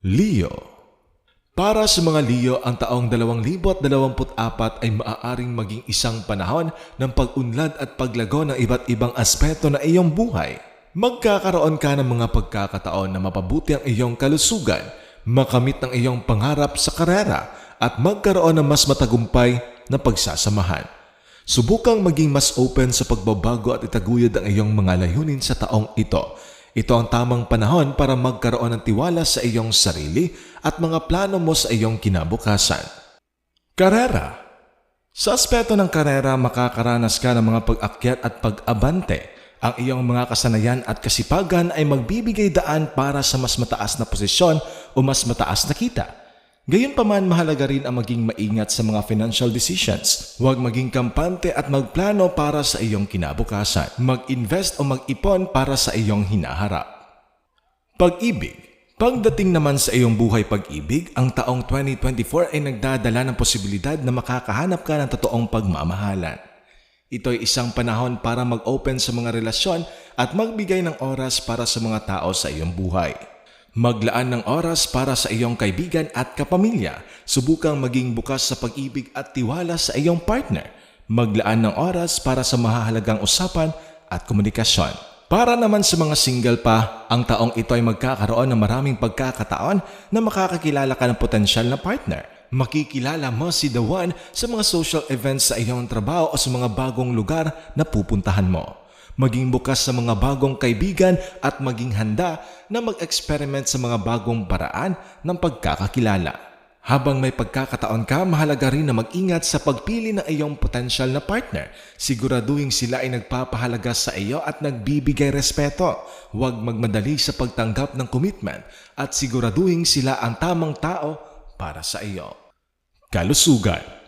Leo Para sa mga Leo, ang taong 2024 ay maaaring maging isang panahon ng pag-unlad at paglago ng iba't ibang aspeto na iyong buhay. Magkakaroon ka ng mga pagkakataon na mapabuti ang iyong kalusugan, makamit ang iyong pangarap sa karera, at magkaroon ng mas matagumpay na pagsasamahan. Subukang maging mas open sa pagbabago at itaguyod ang iyong mga layunin sa taong ito. Ito ang tamang panahon para magkaroon ng tiwala sa iyong sarili at mga plano mo sa iyong kinabukasan. Karera Sa aspeto ng karera, makakaranas ka ng mga pag-akyat at pag-abante. Ang iyong mga kasanayan at kasipagan ay magbibigay daan para sa mas mataas na posisyon o mas mataas na kita. Gayunpaman mahalaga rin ang maging maingat sa mga financial decisions. Huwag maging kampante at magplano para sa iyong kinabukasan. Mag-invest o mag-ipon para sa iyong hinaharap. Pag-ibig Pagdating naman sa iyong buhay pag-ibig, ang taong 2024 ay nagdadala ng posibilidad na makakahanap ka ng totoong pagmamahalan. Ito ay isang panahon para mag-open sa mga relasyon at magbigay ng oras para sa mga tao sa iyong buhay. Maglaan ng oras para sa iyong kaibigan at kapamilya. Subukang maging bukas sa pag-ibig at tiwala sa iyong partner. Maglaan ng oras para sa mahahalagang usapan at komunikasyon. Para naman sa mga single pa, ang taong ito ay magkakaroon ng maraming pagkakataon na makakakilala ka ng potensyal na partner. Makikilala mo si The One sa mga social events sa iyong trabaho o sa mga bagong lugar na pupuntahan mo maging bukas sa mga bagong kaibigan at maging handa na mag-experiment sa mga bagong paraan ng pagkakakilala. Habang may pagkakataon ka, mahalaga rin na mag-ingat sa pagpili ng iyong potensyal na partner. Siguraduhin sila ay nagpapahalaga sa iyo at nagbibigay respeto. Huwag magmadali sa pagtanggap ng commitment at siguraduhin sila ang tamang tao para sa iyo. Kalusugan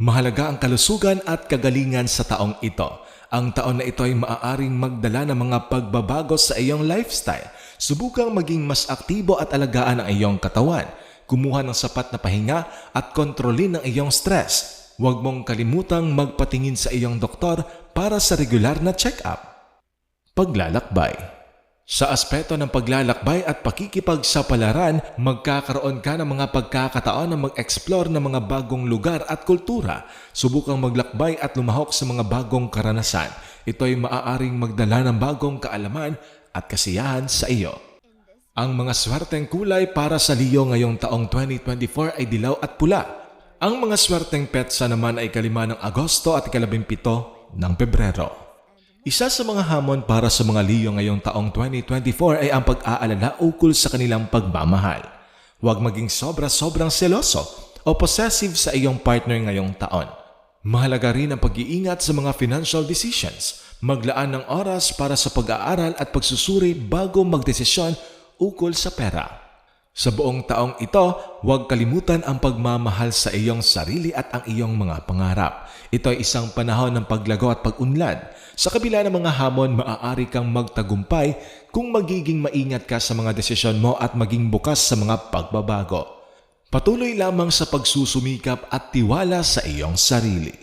Mahalaga ang kalusugan at kagalingan sa taong ito. Ang taon na ito ay maaaring magdala ng mga pagbabago sa iyong lifestyle. Subukang maging mas aktibo at alagaan ang iyong katawan. Kumuha ng sapat na pahinga at kontrolin ang iyong stress. Huwag mong kalimutang magpatingin sa iyong doktor para sa regular na check-up. Paglalakbay sa aspeto ng paglalakbay at pakikipagsapalaran, magkakaroon ka ng mga pagkakataon na mag-explore ng mga bagong lugar at kultura. Subukang maglakbay at lumahok sa mga bagong karanasan. Ito ay maaaring magdala ng bagong kaalaman at kasiyahan sa iyo. Ang mga swerteng kulay para sa Leo ngayong taong 2024 ay dilaw at pula. Ang mga swerteng petsa naman ay kalima ng Agosto at ikalabimpito ng Pebrero. Isa sa mga hamon para sa mga Leo ngayong taong 2024 ay ang pag-aalala ukol sa kanilang pagmamahal. Huwag maging sobra-sobrang seloso o possessive sa iyong partner ngayong taon. Mahalaga rin ang pag-iingat sa mga financial decisions. Maglaan ng oras para sa pag-aaral at pagsusuri bago magdesisyon ukol sa pera. Sa buong taong ito, huwag kalimutan ang pagmamahal sa iyong sarili at ang iyong mga pangarap. Ito ay isang panahon ng paglago at pag-unlad. Sa kabila ng mga hamon, maaari kang magtagumpay kung magiging maingat ka sa mga desisyon mo at maging bukas sa mga pagbabago. Patuloy lamang sa pagsusumikap at tiwala sa iyong sarili.